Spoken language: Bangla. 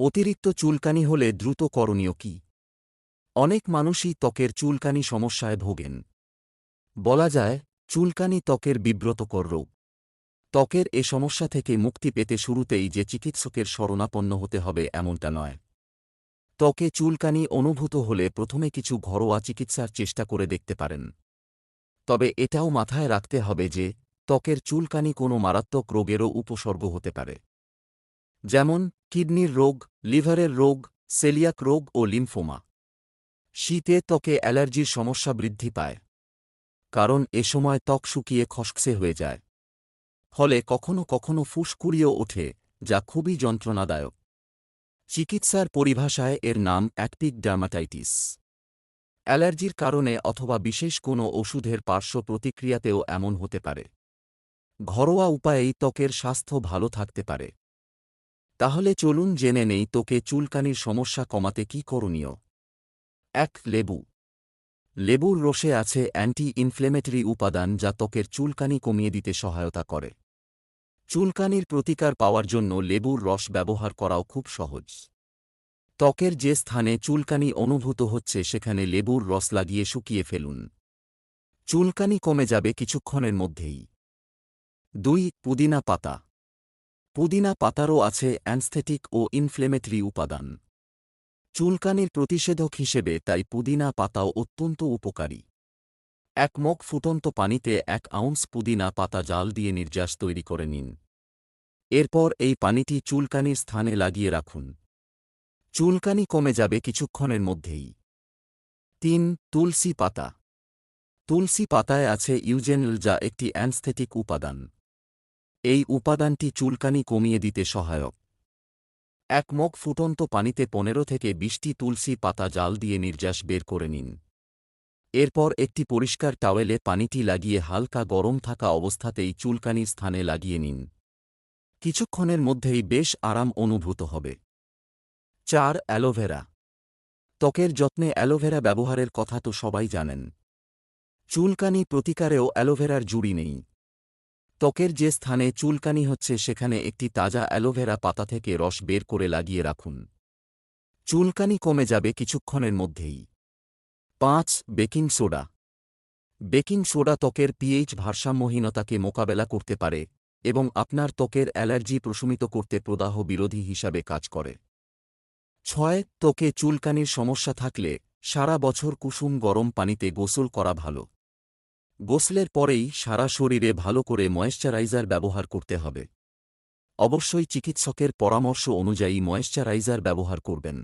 অতিরিক্ত চুলকানি হলে দ্রুত করণীয় কি? অনেক মানুষই ত্বকের চুলকানি সমস্যায় ভোগেন। বলা যায়, চুলকানি ত্বকের বিব্রতকর রোগ। ত্বকের এ সমস্যা থেকে মুক্তি পেতে শুরুতেই যে চিকিৎসকের শরণাপন্ন হতে হবে এমনটা নয়। ত্বকে চুলকানি অনুভূত হলে প্রথমে কিছু ঘরোয়া চিকিৎসার চেষ্টা করে দেখতে পারেন। তবে এটাও মাথায় রাখতে হবে যে, ত্বকের চুলকানি কোনো মারাত্মক রোগেরও উপসর্গ হতে পারে। যেমন, কিডনির রোগ, লিভারের রোগ, সেলিয়াক রোগ ও লিম্ফোমা। শীতে ত্বকে অ্যালার্জির সমস্যা বৃদ্ধি পায়। কারণ এ সময় ত্বক শুকিয়ে খসখসে হয়ে যায়। ফলে কখনো কখনো ফুসকুড়িও ওঠে, যা খুবই যন্ত্রণাদায়ক। চিকিৎসার পরিভাষায় এর নাম অ্যাকপিক ডার্মাটাইটিস। অ্যালার্জির কারণে অথবা বিশেষ কোনো ওষুধের পার্শ্ব প্রতিক্রিয়াতেও এমন হতে পারে। ঘরোয়া উপায়েই ত্বকের স্বাস্থ্য ভালো থাকতে পারে। তাহলে চলুন জেনে নেই তোকে চুলকানির সমস্যা কমাতে কি করণীয়। এক, লেবু। লেবুর রসে আছে অ্যান্টি ইনফ্লেমেটরি উপাদান যা ত্বকের চুলকানি কমিয়ে দিতে সহায়তা করে। চুলকানির প্রতিকার পাওয়ার জন্য লেবুর রস ব্যবহার করাও খুব সহজ। ত্বকের যে স্থানে চুলকানি অনুভূত হচ্ছে সেখানে লেবুর রস লাগিয়ে শুকিয়ে ফেলুন। চুলকানি কমে যাবে কিছুক্ষণের মধ্যেই। দুই, পুদিনা পাতা। পুদিনা পাতারও আছে অ্যানস্থেটিক ও ইনফ্লেমেটরি উপাদান। চুলকানির প্রতিষেধক হিসেবে তাই পুদিনা পাতাও অত্যন্ত উপকারী। এক মগ ফুটন্ত পানিতে এক আউন্স পুদিনা পাতা জাল দিয়ে নির্যাস তৈরি করে নিন। এরপর এই পানিটি চুলকানির স্থানে লাগিয়ে রাখুন। চুলকানি কমে যাবে কিছুক্ষণের মধ্যেই। তিন, তুলসী পাতা। তুলসী পাতায় আছে ইউজেনল যা একটি অ্যানস্থেটিক উপাদান। এই উপাদানটি চুলকানি কমিয়ে দিতে সহায়ক। এক মগ ফুটন্ত পানিতে পনেরো থেকে বিশটি তুলসী পাতা জাল দিয়ে নির্যাস বের করে নিন। এরপর একটি পরিষ্কার টাওয়েলে পানিটি লাগিয়ে হালকা গরম থাকা অবস্থাতেই চুলকানির স্থানে লাগিয়ে নিন। কিছুক্ষণের মধ্যেই বেশ আরাম অনুভূত হবে। চার, অ্যালোভেরা। ত্বকের যত্নে অ্যালোভেরা ব্যবহারের কথা তো সবাই জানেন। চুলকানি প্রতিকারেও অ্যালোভেরার জুড়ি নেই। ত্বকের যে স্থানে চুলকানি হচ্ছে সেখানে একটি তাজা অ্যালোভেরা পাতা থেকে রস বের করে লাগিয়ে রাখুন। চুলকানি কমে যাবে কিছুক্ষণের মধ্যেই। পাঁচ, বেকিং সোডা। বেকিং সোডা ত্বকের পিএইচ ভারসাম্যহীনতাকে মোকাবেলা করতে পারে এবং আপনার ত্বকের অ্যালার্জি প্রশমিত করতে প্রদাহ বিরোধী হিসাবে কাজ করে। ছয়, ত্বকে চুলকানির সমস্যা থাকলে সারা বছর কুসুম গরম পানিতে গোসল করা ভালো। গোসলের পরেই সারা শরীরে ভালো করে ময়েশ্চারাইজার ব্যবহার করতে হবে। অবশ্যই চিকিৎসকের পরামর্শ অনুযায়ী ময়েশ্চারাইজার ব্যবহার করবেন।